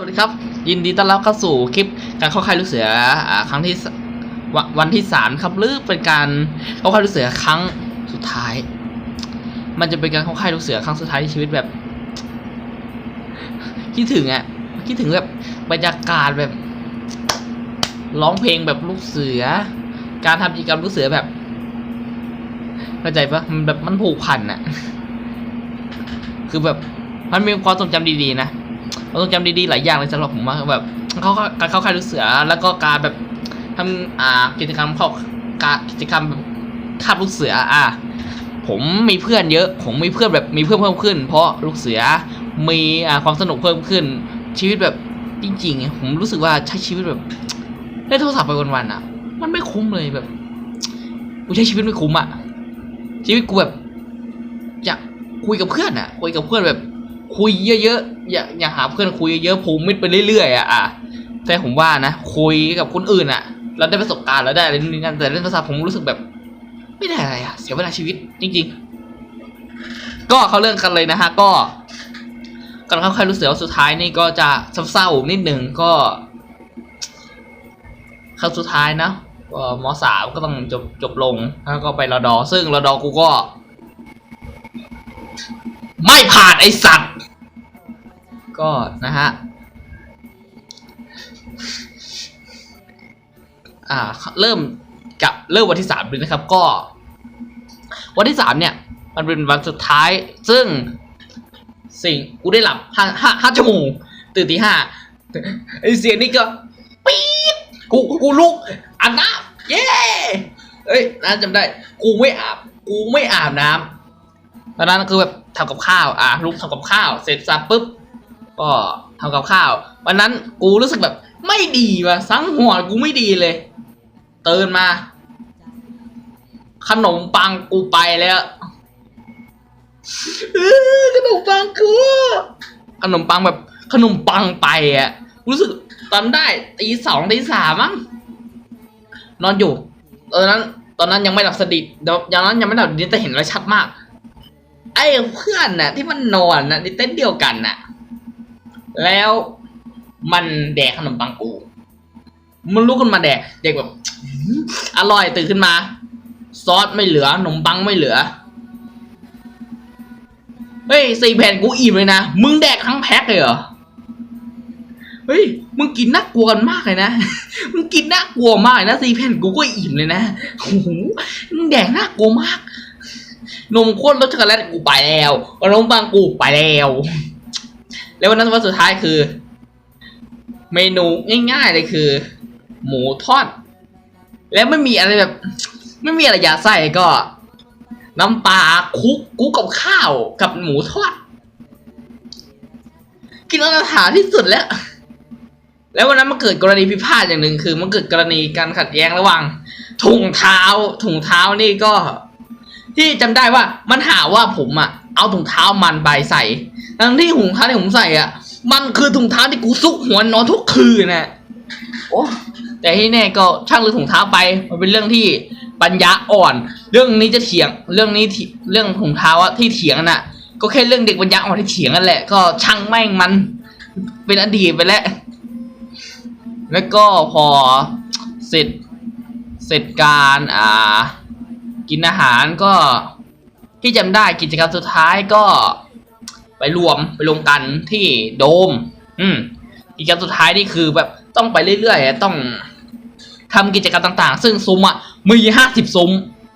วัสดีครับ ยินดีต้อนรับเข้าสู่คลิปการเข้าค่ายลูกเสืออ่าครั้งที่ววันที่สามครับหรือเป็นการเข้าค่ายลูกเสือครั้งสุดท้าย มันจะเป็นการเข้าค่ายลูกเสือครั้งสุดท้ายในชีวิตแบบคิดถึงอะคิดถึงแบบบรรยากาศแบบร้องเพลงแบบลูกเสือ การทำกิจกรรมลูกเสือแบบเข้าใจปะมันแบบมันผูกพันอะ คือแบบมันมีความทรงจำดีๆนะ เราต้องจำดีๆหลายอย่างเลยสำหรับผมว่าแบบเขาการเข้าค่ายลูกเสือ แล้วก็การแบบทำอ่ากิจกรรมเข้าการกิจกรรมแบบคาบลูกเสืออะผมมีเพื่อนเยอะ ผมมีเพื่อนแบบมีเพื่อนเพิ่มขึ้น เพราะลูกเสือมีอ่าความสนุกเพิ่มขึ้น ชีวิตแบบจริงๆผมรู้สึกว่าใช้ชีวิตแบบเล่นโทรศัพท์ไปวันๆอะ มันไม่คุ้มเลยแบบกูใช้ชีวิตไม่คุ้มอะชีวิตกูแบบอยากคุยกับเพื่อนอะคุยกับเพื่อนแบบ คุยเยอะๆอย่าอย่าหาเพื่อนคุยเยอะๆภูมิมิตไปเรื่อยๆอะอะแต่ผมว่านะคุยกับคนอื่นอะ เราได้ประสบการณ์เราได้อะไรนี่นั่นแต่เล่นโทรศัพท์ผมรู้สึกแบบ ไม่ได้อะไรอะ เสียเวลาชีวิตจริง ๆ ก็เขาเรื่องกันเลยนะฮะก็ก่อนเข้าใครรู้เสือสุดท้ายนี่ก็จะเศร้าๆนิดหนึ่งก็ครั้งสุดท้ายนะเอ่อมสามก็ต้องจบจบลงแล้วก็ไปรอดอ ซึ่งรอดอกูก็ ไม่ผ่านไอสัตว์ ก็นะฮะ อ่า เริ่มกับเริ่มวันที่สามเลยนะครับ ก็ วันที่สามเนี่ย มันเป็นวันสุดท้าย ซึ่งสิ่งกูได้หลับห้าห้าห้าชั่วโมงตื่นตีห้าไอเสียงนี่ก็ปี๊ดกูกูลุกอาบน้ำเย้เอ้ยน่าจำได้ กูไม่อาบ กูไม่อาบน้ำ ตอนนั้นคือแบบทำกับข้าว อะลุกทำกับข้าว เสร็จสับปุ๊บ ก็ทำกับข้าว วันนั้นกูรู้สึกแบบ ไม่ดีว่ะสังหัวกูไม่ดีเลย เตือนมา ขนมปังกูไปแล้วขนมปังกูขนมปังแบบขนมปังไปอะ รู้สึกตอนได้ตีสองตีสามมั้งนอนอยู่ตอนนั้น ตอนนั้นยังไม่หลับสนิทเดี๋ยวอย่างนั้นยังไม่หลับสนิทแต่เห็นอะไรชัดมาก ไอ้เพื่อนน่ะ ที่มันนอนน่ะในเต้นท์เดียวกันน่ะ แล้วมันแดกขนมปังกู มันลุกขึ้นมาแดกเด็กแบบอร่อยตื่นขึ้นมา ซอสไม่เหลือขนมปังไม่เหลือเฮ้ยสี่แผ่นกูอิ่มเลยนะมึงแดกทั้งแพ็คเลยเหรอเฮ้ยมึงกินน่ากลัวกันมากเลยนะ มึงกินน่ากลัวมากเลยนะสี่แผ่นกูก็อิ่มเลยนะโอ้โหมึงแดกน่ากลัวมาก นมข้นรสช็อกโกแลตกูไปแล้วขนมปังกูไปแล้ว แล้ววันนั้นวันสุดท้ายคือ เมนูง่ายๆเลยคือ หมูทอด แล้วไม่มีอะไรแบบ ไม่มีอะไรยาใส่ก็ น้ำปลาคุกกุกกับข้าวกับหมูทอด กินอาหารที่สุดแล้วแล้ววันนั้นมันเกิดกรณีพิพาทอย่างหนึ่งคือมันเกิดกรณีการขัดแย้งระหว่างถุงเท้าถุงเท้านี่ก็ ที่จำได้ว่ามันหาว่าผมอะเอาถุงเท้ามันไปใส่ ทั้งที่ถุงเท้าที่ผมใส่อะมันคือถุงเท้าที่กูซุกหัวนอนทุกคืนนะโอ้แต่ที่แน่ก็ช่างเรื่องถุงเท้าไป มันเป็นเรื่องที่ปัญญาอ่อน เรื่องนี้จะเถียงเรื่องนี้ที่เรื่องถุงเท้าอะที่เถียงน่ะ ก็แค่เรื่องเด็กปัญญาอ่อนที่เถียงกันแหละก็ช่างแม่งมัน เป็นอดีตไปแล้ว แล้วก็พอเสร็จเสร็จการอ่า กินอาหารก็ที่จำได้กิจกรรมสุดท้ายก็ไปรวมไปรวมกันที่โดม อืมกิจกรรมสุดท้ายนี่คือแบบต้องไปเรื่อยๆต้องทำกิจกรรมต่าง ๆ ซึ่งซุ้มอะมีห้าสิบซุ้ม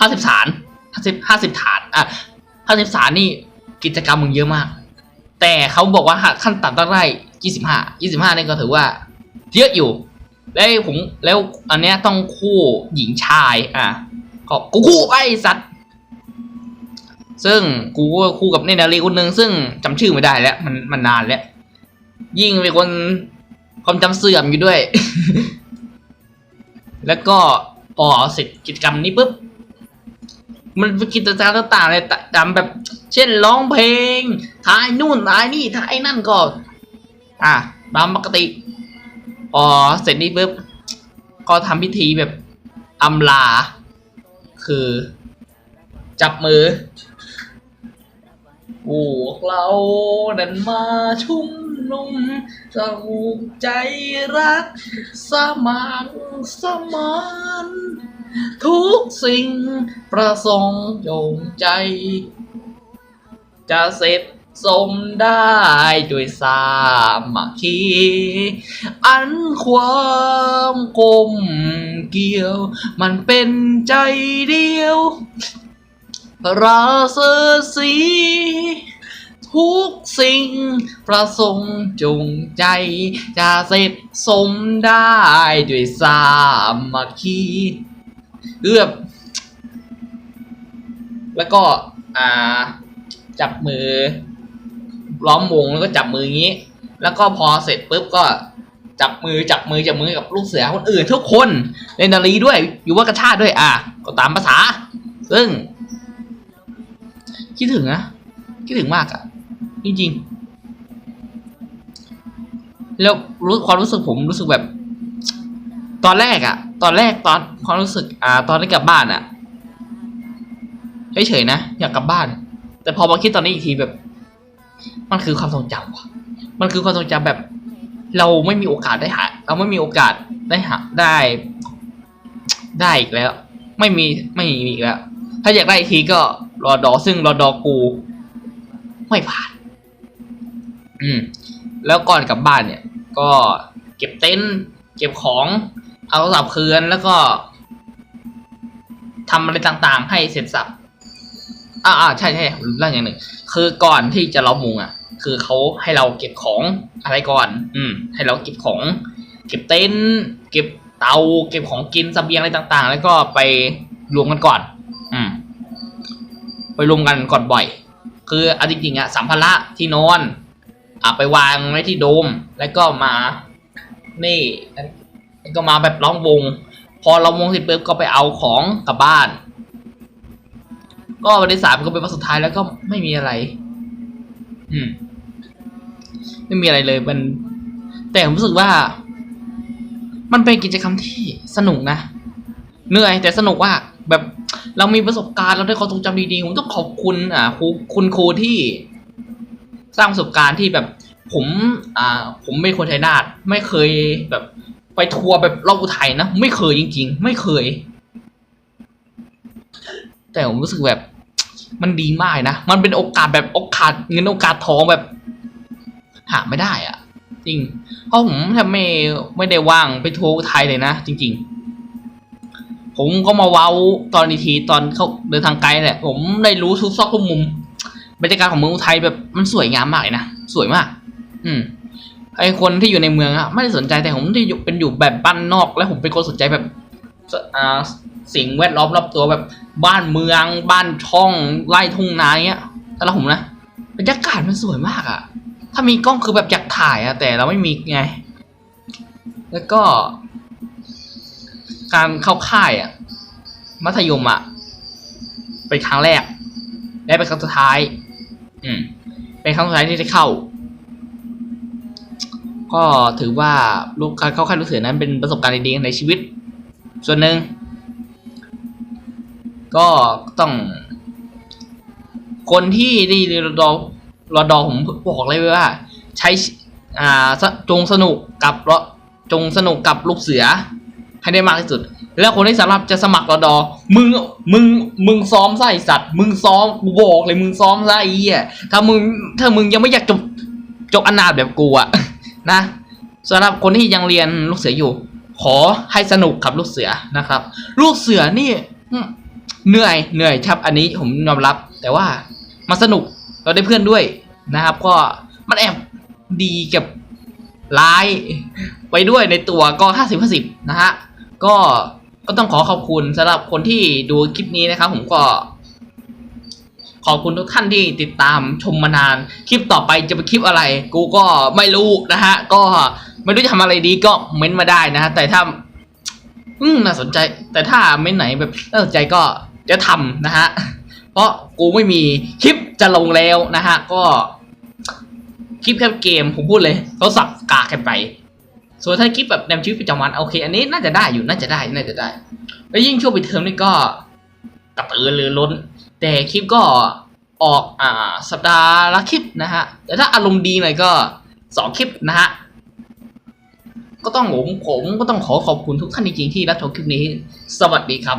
ห้าสิบฐานห้าสิบห้าสิบฐานอะห้าสิบฐานนี่กิจกรรมมึงเยอะมาก แต่เขาบอกว่าขั้นต่ำต้องได้ยี่สิบห้ายี่สิบห้านี่ก็ถือว่า เยอะอยู่ แล้วผมแล้วอันเนี้ยต้องคู่หญิงชายอะ ก็กูคู่ไปไอ้สัตว์ ซึ่งกูก็คู่กับเนนารีคนหนึ่งซึ่งจำชื่อไม่ได้แล้ว มันมันนานแล้ว ยิ่งเป็นคนความจำเสื่อมอยู่ด้วย แล้วก็พอเสร็จกิจกรรมนี้ปุ๊บ มันกิจกรรมต่างๆเลยตามแบบ เช่นร้องเพลงถ่ายนู่นถ่ายนี่ถ่ายนั่นก็ อะตามปกติพอเสร็จนี้ปุ๊บ ก็ทำพิธีแบบอำลา คือ จับมือพวกเรานั้นมาชุมนุ่มจะหูกใจรัก สมานสมานทุกสิ่งประสงค์จงใจ จะเสร็จ สมได้ด้วยสามัคคี อันความกลมเกี่ยว มันเป็นใจเดียว ราเสสี ทุกสิ่งประสงค์จงใจ จะเสร็จสมได้ด้วยสามัคคีเอือบแล้วก็ อ่า จับมือ ล้อมวงแล้วก็จับมืออย่างนี้ แล้วก็พอเสร็จปุ๊บก็จับมือจับมือจับมือกับลูกเสือคนอื่นทุกคนเล่นนาลีด้วย อยู่ว่ากระชาด้วย อะ ก็ตามภาษา ซึ่ง คิดถึงนะคิดถึงมากอะ่ะจริงๆแล้วรู้ความรู้สึกผมรู้สึกแบบ ตอนแรกอะ่ะตอนแรกตอนความรู้สึก อ่า ตอนที่กลับบ้านอะ่ะเฉยๆนะอยากกลับบ้าน แต่พอมาคิดตอนนี้อีกทีแบบ มันคือความทรงจำว่ะ มันคือความทรงจำแบบ เราไม่มีโอกาสได้หา เราไม่มีโอกาสได้หาได้ ได้อีกแล้ว ไม่มีไม่มีอีกแล้ว ถ้าอยากได้อีกทีก็รอดอซึ่งรอดอกู ไม่ผ่าน อืม แล้วก่อนกลับบ้านเนี่ย ก็เก็บเต็นท์เก็บของ เอาโทรศัพท์คืนแล้วก็ทำอะไรต่างๆ ให้เสร็จสับ อ่าอ่าใช่ใช่ผมเรื่องอย่างหนึ่งคือก่อนที่จะล้อมุงอะ คือเขาให้เราเก็บของอะไรก่อน อืม ให้เราเก็บของ เก็บเต็นท์เก็บเตาเก็บของกินเสบียงอะไรต่าง ๆ แล้วก็ไปรวมกันก่อน อืม ไปรวมกันก่อนบ่อย คือเอาจริงๆอะสัมภาระที่นอนอะไปวางไว้ที่โดม แล้วก็มา นี่แล้วก็มาแบบล้อมวง พอเราวงเสร็จปุ๊บก็ไปเอาของกลับบ้าน ก็วันที่สามก็เป็นวันสุดท้ายแล้วก็ไม่มีอะไร อืม ไม่มีอะไรเลยมัน แต่ผมรู้สึกว่า มันเป็นกิจกรรมที่สนุกนะเหนื่อยแต่สนุกว่าแบบเรามีประสบการณ์เราได้ความทรงจำดีๆผมต้องขอบคุณ อ่าครูคุณครูที่ สร้างประสบการณ์ที่แบบ ผม อ่า ผมไม่คนชัยนาทไม่เคยแบบ ไปทัวร์แบบรอบอุทัยนะไม่เคยจริง ๆ ไม่เคย แต่ผมรู้สึกแบบ มันดีมากนะ มันเป็นโอกาสแบบโอกาสเงินโอกาสทองแบบ หาไม่ได้อะจริง เพราะผมแทบไม่ไม่ได้ว่างไปทัวร์อุทัยเลยนะ จริง ๆ ผมก็มาเว้าตอนอีทีตอนเขาเดินทางไกลแหละ ผมได้รู้ทุกซอกทุกมุมบรรยากาศของเมืองอุทัยแบบมันสวยงามมากเลยนะสวยมาก อืมไอคนที่อยู่ในเมืองอะไม่ได้สนใจแต่ผมที่อยู่เป็นอยู่แบบบ้านนอก แล้วผมเป็นคนสนใจแบบอ่าสิ่งแวดล้อมรอบตัวแบบ บ้านเมืองบ้านช่องไร่ทุ่งนาเงี้ยแต่ละผมนะบรรยากาศมันสวยมากอะถ้ามีกล้องคือแบบอยากถ่ายอะแต่เราไม่มีไง แล้วก็ การเข้าค่ายอะมัธยมอะเป็นครั้งแรก และเป็นครั้งสุดท้าย อืม เป็นครั้งสุดท้ายที่ได้เข้า ก็ถือว่าลูกการเข้าค่ายลูกเสือนั้นเป็นประสบการณ์ดีๆในชีวิต ส่วนหนึ่ง ก็ต้อง คนที่ได้รอดอรอดอผมบอกเลยว่า ใช้อ่าจงสนุกกับรจงสนุกกับลูกเสือ ให้ได้มากที่สุด แล้วคนที่สำหรับจะสมัครรอดอมึงมึงมึงซ้อมไส้สัตว์ มึงซ้อมกูบอกเลยมึงซ้อมไส้เหี้ยถ้ามึงถ้ามึงยังไม่อยากจบจบอนาถแบบกูอะนะสำหรับคนที่ยังเรียนลูกเสืออยู่ ขอให้สนุกกับลูกเสือนะครับ ลูกเสือนี่ เหนื่อยเหนื่อยครับอันนี้ผมยอมรับ แต่ว่ามาสนุกเราได้เพื่อนด้วยนะครับ ก็มันแอบดีกับร้ายไปด้วยในตัวก็ห้าสิบห้าสิบนะฮะก็ก็ต้องขอขอบคุณสำหรับคนที่ดูคลิปนี้นะครับ ผมก็ขอบคุณทุกท่านที่ติดตามชมมานาน คลิปต่อไปจะเป็นคลิปอะไร กูก็ไม่รู้นะฮะ ก็ไม่รู้จะทำอะไรดีก็เม้นต์มาได้นะฮะ แต่ถ้า อืมน่าสนใจ แต่ถ้าเม้นต์ไหนแบบน่าสนใจก็ จะทำนะฮะ เพราะกูไม่มีคลิปจะลงแล้วนะฮะ ก็คลิปแค่เกมผมพูดเลยโทรศัพท์กากกันไป ส่วนถ้าคลิปแบบแนวชีวิตประจำวันโอเค อันนี้น่าจะได้อยู่น่าจะได้น่าจะได้ แล้วยิ่งช่วงปิดเทอมนี่ก็กระตือรือร้น แต่คลิปก็ออกอ่าสัปดาห์ละคลิปนะฮะ แต่ถ้าอารมณ์ดีหน่อยก็สองคลิปนะฮะก็ต้องผมผมก็ต้องขอขอบคุณทุกท่านจริงๆที่รับชมคลิปนี้ สวัสดีครับ